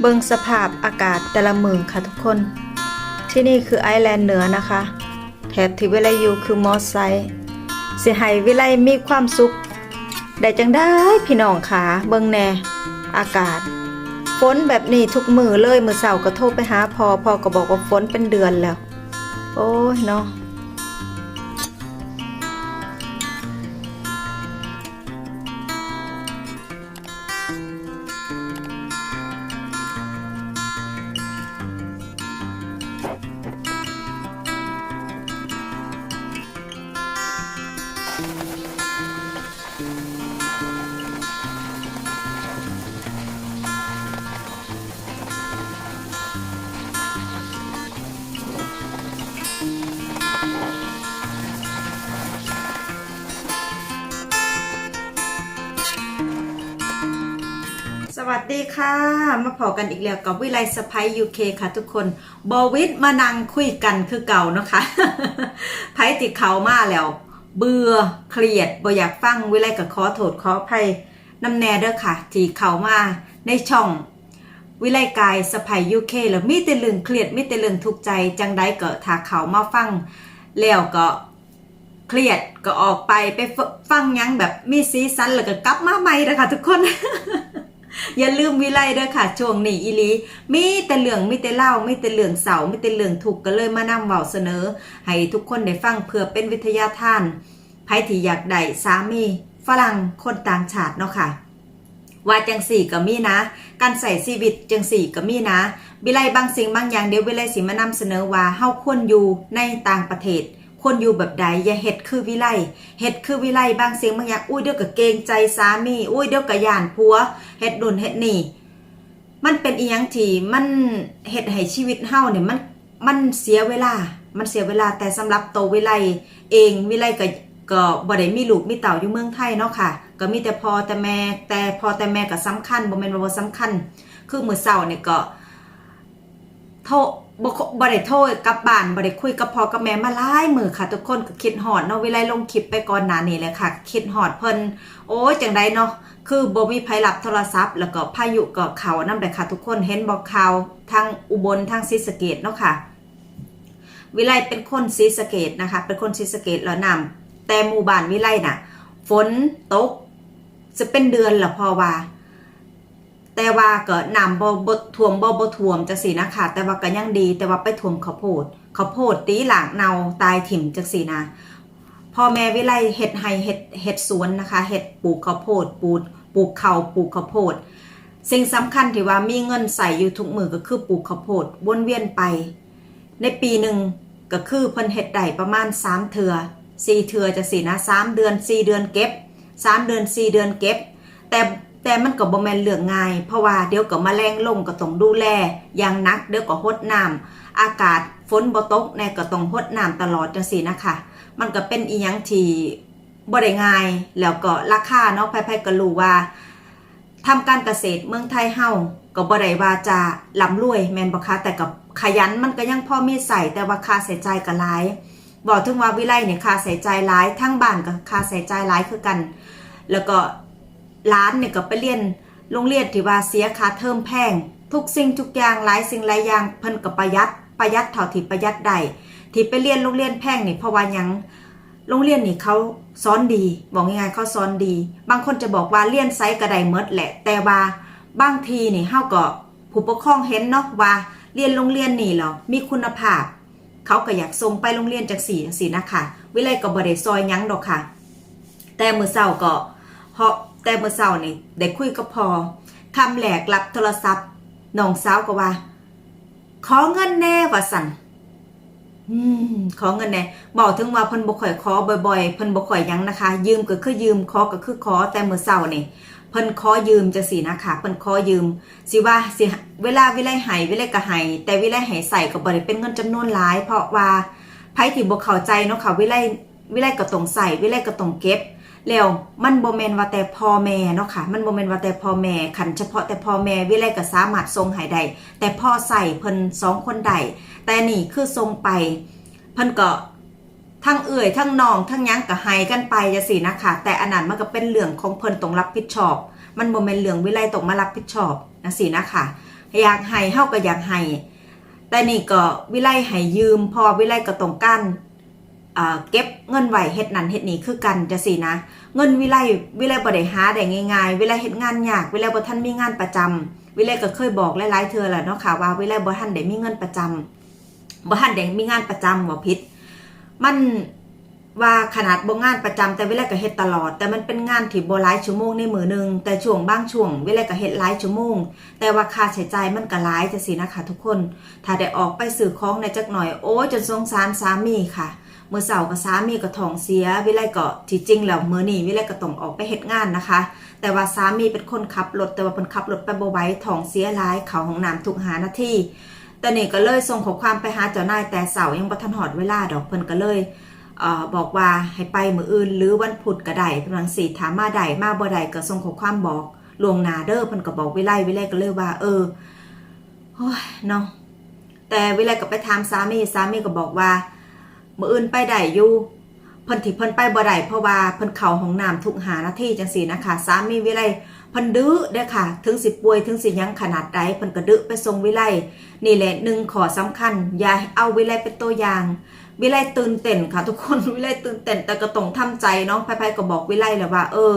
เบิ่งสภาพอากาศแต่ละมือค่ะทุกคน ที่นี่คือไอแลนด์เหนือนะคะ แถบที่วิไลอยู่คือมอสไซค์สิให้วิไลมีความสุข ได้จังได้พี่น้องขาเบิ่งแน่ อากาศฝนแบบนี้ทุกมือเลยมือเสาร์ก็โทรไปหาพอพอก็บอกว่าฝนเป็นเดือนแล้ว โอ้ยเนาะ ค่ะ มาพอกันอีกแล้วกับวิไลสไปยูเคค่ะทุกคนบอวิทมานั่งคุยกันคือเก่านะคะไพ่ติดเขามาแล้ว เบื่อเครียดบ่อยากฟังวิไลกับขอโทษขออภัยน้ำแน่เด้อค่ะ ที่เขามาในช่องวิไลกายสไปยูเคแล้วมีแต่เรื่องเครียดมีแต่เรื่องทุกข์ใจจังได้ก็ถ้าเขามาฟังแล้วก็เครียดก็ออกไปไปฟังยังแบบมีสีสันแล้วก็กลับมาใหม่นะคะทุกคน อย่าลืมวิไลเด้อค่ะช่วงนี้อีลีมีแต่เรื่องมีแต่เล่ามีแต่เรื่องเสามีแต่เรื่องถูกก็เลยมานำเว้าเสนอ ให้ทุกคนได้ฟังเพื่อเป็นวิทยาทานไผที่อยากได้สามีฝรั่งคนต่างชาติเนาะค่ะว่าจังสี่ก็มีนะ การใส่ชีวิตจังสี่ก็มีนะวิไลบางสิ่งบางอย่างเดี๋ยววิไลสิมานำเสนอว่าเฮาควรอยู่ในต่างประเทศ ควรอยู่แบบใดอย่าเฮ็ดคือวิไลเฮ็ดคือวิไลบางเสิ่งบางอย่างอุ้ยเดี๋ยวก็เกงใจสามีอุ้ยเดี๋ยวก็ย่านผัวเฮ็ดนู่นเฮ็ดนี่ มันเป็นอีหยังที่มันเฮ็ดให้ชีวิตเฮาเนี่ยมันมันเสียเวลา มันเสียเวลาแต่สำหรับโตวิไลเองวิไลก็ก็บ่ได้มีลูกมีเต่าอยู่เมืองไทยเนาะค่ะ ก็มีแต่พอแต่แม่แต่พอแต่แม่ก็สำคัญบ่แม่นว่าบ่สำคัญ คือมื้อเช้าเนี่ยก็โทร บ่คบ่ได้โทรกลับบ้านบ่ได้คุยกับพ่อกับแม่มาหลายมื้อค่ะ ทุกคนก็คิดฮอดเนาะเวลาลงคลิปไปก่อนหน้านี้แหละค่ะ คิดฮอดเพิ่นโอ้ยจังไดเนาะคือบ่มีไผรับโทรศัพท์ แล้วก็พายุก็เขานำได้ค่ะ ทุกคนเห็นบอกข่าวทางอุบลทางศรีสะเกษเนาะค่ะ วิไลเป็นคนศรีสะเกษนะคะ เป็นคนศรีสะเกษแล้วนํแต่หมู่บ้านวิไลน่ะ ฝนตกจะเป็นเดือนละพอว่า แต่ว่าก็น้ำบ่บ่ท่วมบ่บ่ท่วมจังซี่นะคะแต่ว่าก็ยังดีแต่ว่าไปท่วมข้าวโพดข้าวโพดตีหลางเนาตายถิ่มจังซี่นะพ่อแม่วิไลเฮ็ดให้เฮ็ดเฮ็ดสวนนะคะเฮ็ดปลูกข้าวโพดปลูกปลูกข้าปลูกข้าวโพดสิ่งสำคัญที่ว่ามีเงินใส่อยู่ทุกมือก็คือปลูกข้าวโพดวนเวียนไป ในปีหนึ่งก็คือเพิ่นเฮ็ดได้ประมาณ3เทือ4เทือจะสินะ3เดือน4เดือนเก็บ3เดือน4เดือนเก็บ แต่ แต่มันก็บ่แม่นเรื่องง่าย เพราะว่าเดี๋ยวก็มาแมลงลงก็ต้องดูแลอย่างนัก เดี๋ยวก็หดน้ำอากาศฝนบ่ตกแน่ก็ต้องหดน้ำตลอดจังซี่นะคะ มันก็เป็นอีหยังที่บ่ได้ง่ายแล้วก็ราคาเนาะไผๆก็รู้ว่าทำการเกษตรเมืองไทยเฮาก็บ่ได้ว่าจะร่ำรวยแม่นบ่คะแต่กับขยันมันก็ยังพอมีใส่แต่ว่าค่าใช้จ่ายก็หลายบอกถึงว่าวิไลเนี่ยค่าใช้จ่ายหลายทั้งบ้านก็ค่าใช้จ่ายหลายคือกัน แล้วก็ ร้านเนี่ยก็ไปเรียนโรงเรียนที่ว่าเสียค่าเทอมแพง ทุกสิ่งทุกอย่างหลายสิ่งหลายอย่างเพิ่นก็ประหยัดประหยัดเท่าที่ประหยัดได้ที่ไปเรียนโรงเรียนแพงนี่เพราะว่ายังโรงเรียนนี่เขาสอนดี บอกง่ายๆเขาสอนดี บางคนจะบอกว่าเรียนไซส์ก็ไดเมดแหละ แต่ว่าบางทีนี่เฮาก็ผู้ปกครองเห็นเนาะว่าเรียนโรงเรียนนี่หรอมีคุณภาพ เขาก็อยากส่งไปโรงเรียนจากสี่จังสี่นะคะวิไลยก็บ่ได้ซอยยั้งดอกค่ะ แต่มือเช้าก็เพราะ แต่เมื้อเช้านี่ได้คุยกับพอคำแหลกรับโทรศัพท์น้องสาวก็ว่า ขอเงินแน่ว่าสั่นอืมขอเงินแน่บอกถึงว่าเพิ่นบ่ค่อยขอบ่อยๆเพิ่นบ่ค่อยยังนะคะ ยืมก็คือยืมขอก็คือขอแต่เมื้อเช้านี่เพิ่นขอยืมจังซี่นะคะเพิ่นขอยืม สิว่าสิเวลาวิไลให้วิไลก็ให้แต่วิไลให้ใส่ก็บ่ได้เป็นเงินจำนวนหลาย เพราะว่าไผที่บ่เข้าใจเนาะค่ะวิไลวิไลก็ต้องใส่วิไลก็ต้องเก็บ แล้วมันบ่แมนว่าแต่พ่อแม่เนาะค่ะ มันบ่แมนว่าแต่พ่อแม่ขันเฉพาะแต่พ่อแม่วิไลก็สามารถส่งให้ได้แต่พ่อใส่เพิ่นสองคนได้แต่นี่คือส่งไปเพิ่นก็ทั้งเอื่อยทั้งนองทั้งยั้งก็ให้กันไปจังซี่นะคะแต่อันนั้นมันก็เป็นเรื่องของเพิ่นต้องรับผิดชอบ มันบ่แมนเรื่องวิไลต้องมารับผิดชอบจังซี่นะคะอยากให้เฮาก็อยากให้แต่นี่ก็วิไลให้ยืมพอวิไลก็ต้องการอ่า เก็บเงินไหวเฮ็ดนั่นเฮ็ดนี่คือกันจังซี่นะ เงินวิไลวิไลบ่ได้หาได้ง่ายๆ วิไลเฮ็ดงานยากวิไลบ่ทันมีงานประจำวิไลก็เคยบอกหลายๆเทื่อแหล้วเนาะค่ะว่าวิไลบ่ทันได้มีเงินประจำบ่ทันได้มีงานประจำบ่ผิด มันว่าขนาดบ่งานประจำแต่วิไลก็เฮ็ดตลอด แต่มันเป็นงานที่บ่หลายชั่วโมงในมือหนึงแต่ช่วงบางช่วงวิไลก็เฮ็ดหลายชั่วโมง แต่ว่าค่าใช้จ่ายมันก็หลายจังซี่นะคะทุกคน ถ้าได้ออกไปซื้อของในจักหน่อยโอ้จนสงสารสามีค่ะ เมื่อเสาร์กับสามีก็ท้องเสีย วิไลก็ที่จริงแล้วเมื้อนี้วิไลก็ต้องออกไปเฮ็ดงานนะคะ แต่ว่าสามีเป็นคนขับรถแต่ว่าเพิ่นขับรถไปบ่ไหวท้องเสียหลายเขาห้องน้ำทุกหานาทีแต่นี่ก็เลยส่งข้อความไปหาเจ้านายแต่เสายังบ่ทันฮอดเวลาดอกเพิ่นก็เลยเออบอกว่าให้ไปมืออื่น หรือวันพุธก็ได้เพิ่นว่าจั่งซี้ถามมาได้มาบ่ได้ก็ส่งข้อความบอกลวงนาเด้อเพิ่นก็บอกวิไลวิไลก็เลยว่า เออโอ้ยเนาะแต่วิไลก็ไปถามสามีสามีก็บอกว่า มื่ออื่นไปได้อยู่เพิ่นที่เพิ่นไปบ่ได้เพราะว่าเพิ่นเข้าห้องน้ำทุกหานาทีจังซี่นะคะสามีวิไลเพิ่นดื้อเด้อค่ะ ถึงสิป่วยถึงสิยังขนาดใดเพิ่นก็ดื้อไปส่งวิไลนี่แหละหนึ่งขอสำคัญ อย่าเอาวิไลเป็นตัวอย่าง วิไลตื่นเต้นค่ะ ทุกคนวิไลตื่นเต้นแต่ก็ต้องทำใจเนาะไผๆก็บอกวิไลแหละว่า เออ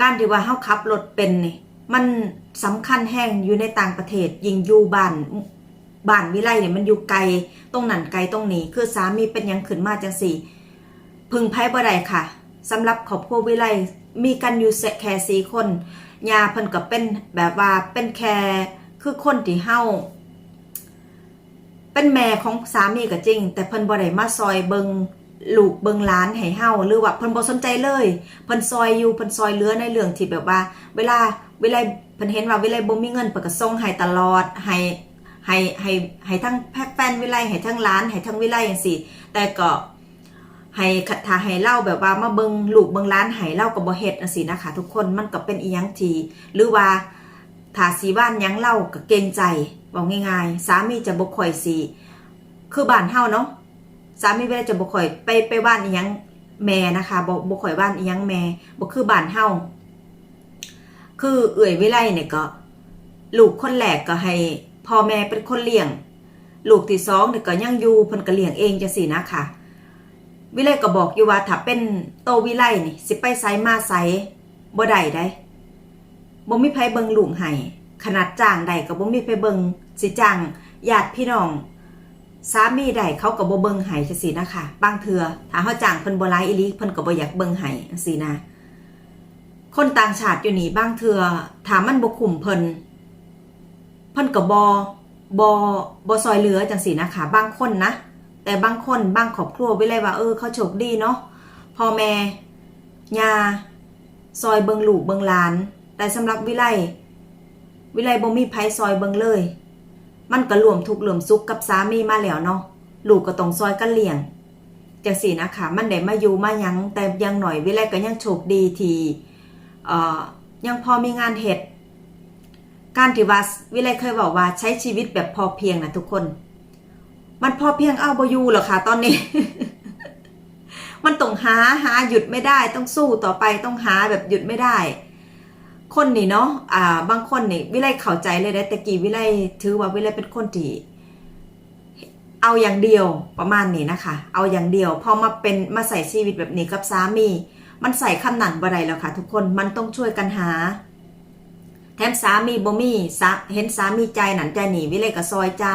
การที่ว่าเฮาขับรถเป็นนี่มันสำคัญแห้งอยู่ในต่างประเทศ ยิงอยู่บ้าน บ้านวิไลเนี่ยมันอยู่ไกลตรงนั้นไกลตรงนี้คือสามีเป็นยังขึ้นมาจังสี่ พึงไพ่บ่ได้ค่ะสำหรับครอบครัววิไลมีกันอยู่แค่สี่คนยาเพิ่นก็เป็นแบบว่าเป็นแค่คือคนที่เฮาเป็นแม่ของสามีก็จริง แต่เพิ่นบ่ได้มาซอยเบิงลูกเบิงหล้านให้เฮาหรือว่าเพิ่นบ่สนใจเลยเพิ่นซอยอยู่เพิ่นซอยเลือในเรื่องที่แบบว่า เวลาเวลาเพิ่นเห็นว่าเวลาบ่มีเงินเพิ่นก็ส่งให้ตลอดให้ ให้ให้ให้ทั้งแพทแฟนวิไลให้ทั้งร้านให้ทั้งวิไลอย่างสิแต่ก็ให้คัดทาให้เล่าแบบว่ามาเบิงลูกเบิงร้านให้เล่ากับบ่เฮ็ดจังซี่นะคะทุกคนมันก็เป็นอีหยังทีหรือว่าถ้าสีบ้านยังเล่าก็เกรงใจบอกง่ายๆ สามีจะบ่ค่อยสิคือบ้านเฮาเนาะสามีเวลาจะบ่ค่อยไปไปบ้านอีหยังแม่นะคะบ่บ่ค่อยบ้านอีหยังแม่บ่คือบ้านเฮาคือเอื่อยวิไลเนี่ยก็ลูกคนแรกก็ให้ พ่อแม่เป็นคนเลี้ยง ลูกที่สองเนี่ยก็ยังอยู่เพิ่นก็เลี้ยงเองจังซี่นะค่ะ วิไลก็บอกอยู่ว่าถ้าเป็นโตวิไลนี่สิไปไสมาไสบ่ได้ได้บ่มีไผเบิ่งลูกให้ขนาดจ้างได้ก็บ่มีไผเบิงสิจ้างญาติพี่น้องสามีได้เขาก็บ่เบิงให้จังซี่นะคะบางเทือถ้าเฮาจ้างเพิ่นบ่หลายอีหลีเพิ่นก็บ่อยากเบิงให้จังซี่นะคนต่างชาติอยู่นี่บางเทือถ้ามันบ่คุ้มเพิ่น เพิ่นกับบอบอบอซอยเหลือจังสีนะคะบางคนนะ แต่บางคนบางครอบครัววิไลว่าเออเขาโชคดีเนาะพ่อแม่ยาซอยเบิงหลูกเบิงหลาน แต่สำหรับวิไลวิไลบ่มีไผซอยเบิงเลย มันก็รวมทุกข์รวมสุขกับสามีมาแล้วเนาะลูกก็ต้องซอยกันเลี้ยงจังสีนะคะมันได้มาอยู่มายังแต่ยังหน่อยวิไลก็ยังโชคดีที่เอ่อยังพอมีงานเฮ็ด การที่ว่าวิไลเคยบอกว่าใช้ชีวิตแบบพอเพียงนะทุกคน มันพอเพียงเอาบอยูหรอคะตอนนี้ มันต้องหาหาหยุดไม่ได้ ต้องสู้ต่อไปต้องหาแบบหยุดไม่ได้ คนนี่เนาะอ่า บางคนนี่วิไลเข้าใจเลยนะแต่กี้วิไลถือว่าวิไลเป็นคนที่เอาอย่างเดียวประมาณนี้นะคะ เอาอย่างเดียวพอมาเป็นมาใส่ชีวิตแบบนี้กับสามี มันใส่คำหนันบ่ได้แล้วค่ะ ทุกคนมันต้องช่วยกันหา แถมสามีบ่มีเห็นสามีใจหนันใจหนีวิเลยก็ซอยใจ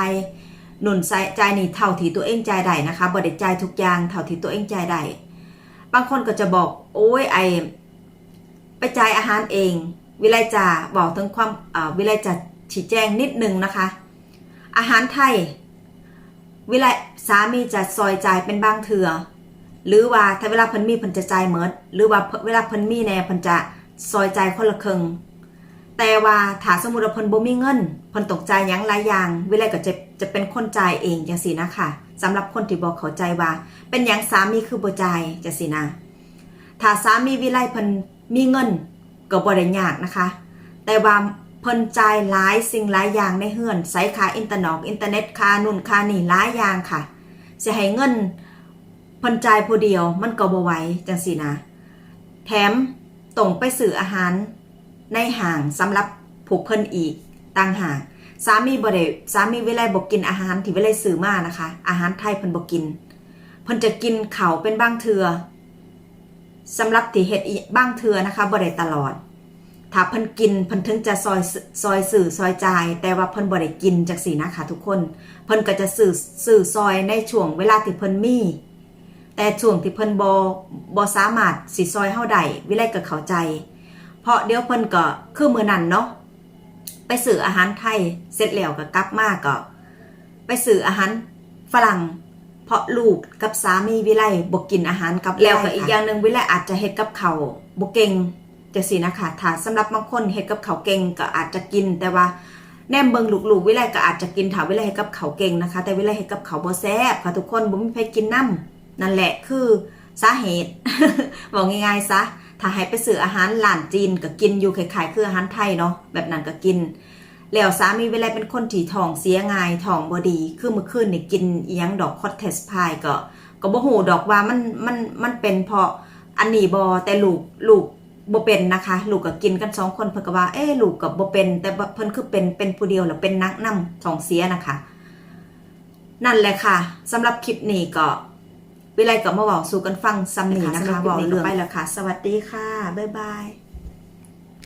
หนุนใจใจหนีเท่าที่ตัวเองใจได้นะคะบ่ได้ใจทุกอย่างเท่าที่ตัวเองใจได้บางคนก็จะบอกโอ้ยไอไปจ่ายอาหารเอง วิไลจะบอกถึงความวิไลจะชี้แจงนิดนึงนะคะ อาหารไทย วิไลสามีจะซอยจ่ายเป็นบางเถื่อหรือว่าถ้าเวลาเพิ่นมีเพิ่นจะจ่ายเมิดหรือว่าเวลาเพิ่นมีแน่เพิ่นจะซอยจ่ายคนละครึ่ง แต่ว่าถ้าสมมุติว่าเพิ่นบ่มีเงินเพิ่นตกใจยังหลายอย่างวิไลก็จะจะเป็นคนจ่ายเองจังซี่นะคะสำหรับคนที่บ่เข้าใจว่า เป็นหยังสามีคือบ่จ่ายจังซี่นะถ้าสามีวิไลเพิ่นมีเงินก็บ่ได้ยากนะคะ แต่ว่าเพิ่นจ่ายหลายสิ่งหลายอย่างในเฮือนใช้ค่าอินเทอร์เน็ตอินเทอร์เน็ตค่านู่นค่านี่หลายอย่างค่ะสิให้เงินเพิ่นจ่ายผู้เดียวมันก็บ่ไหวจังซี่นะ แถมต้องไปซื้ออาหาร ในห่างสำหรับผูกเพิ่นอีกต่างหากสามีบ่ได้สามีเวลาบ่กินอาหารที่เวลาซื้อมานะคะ อาหารไทยเพิ่นบ่กินเพิ่นจะกินเข้าเป็นบางเทือสำหรับที่เฮ็ดบางเทือนะคะบ่ได้ตลอด ถ้าเพิ่นกินเพิ่นถึงจะซอยซอยสื่อซอยจ่าย แต่ว่าเพิ่นบ่ได้กินจังซี่นะคะทุกคน เพิ่นก็จะสื่อสื่อซอยในช่วงเวลาที่เพิ่นมีแต่ช่วงที่เพิ่นบ่บ่สามารถสิซอยเฮาได้วิไลก็เข้าใจ เพราะเดี๋ยวเพิ่นก็คือมื้อนั้นเนาะไปซื้ออาหารไทยเสร็จแล้วก็กลับมาก็ ไปซื้ออาหารฝรั่ง เพราะลูกกับสามีวิไลบ่กินอาหารกับแล้วก็อีกอย่างหนึงวิไลอาจจะเฮ็ดกับเขาวบ่เก่งจังซี่นะคะถ้าสำหรับบางคนเฮ็ดกับเขาวเก่งก็อาจจะกินแต่ว่าแนมเบิงลูกๆวิไลก็อาจจะกินถ้าวิไลเฮ็ดกับเขาวเก่งนะคะ แต่วิไลเฮ็ดกับเขาวบ่แซ่บค่ะทุกคนบ่มีใครกินน้ำนั่นแหละคือสาเหตุบอกง่ายๆซะ ถ้าให้ไปซื้ออาหารร้านจีนก็กินอยู่คล้ายๆคืออาหารไทยเนาะแบบนั้นก็กิน แล้วสามีเวลาเป็นคนที่ท้องเสียง่ายท้องบ่ดี คือเมื่อคืนนี่กินอีหยังดอกคอตเทสพายก็ ก็บ่ฮู้ดอกว่ามันมันมันเป็นเพราะอันนี้บ่แต่ลูกลูกบ่เป็นนะคะ ลูกก็กินกันสองคนเพิ่นก็ว่า เอ๊ลูกก็บ่เป็น แต่เพิ่นคือเป็นเป็นผู้เดียวแล้วเป็นนักนํท้องเสียนะคะ นั่นแหละค่ะสำหรับคลิปนี้ก็ วิไลก็มาบอกสู่กันฟังซ้ำนี่นะคะบอกเรื่องไปแล้วค่ะ สวัสดีค่ะ บ๊ายบาย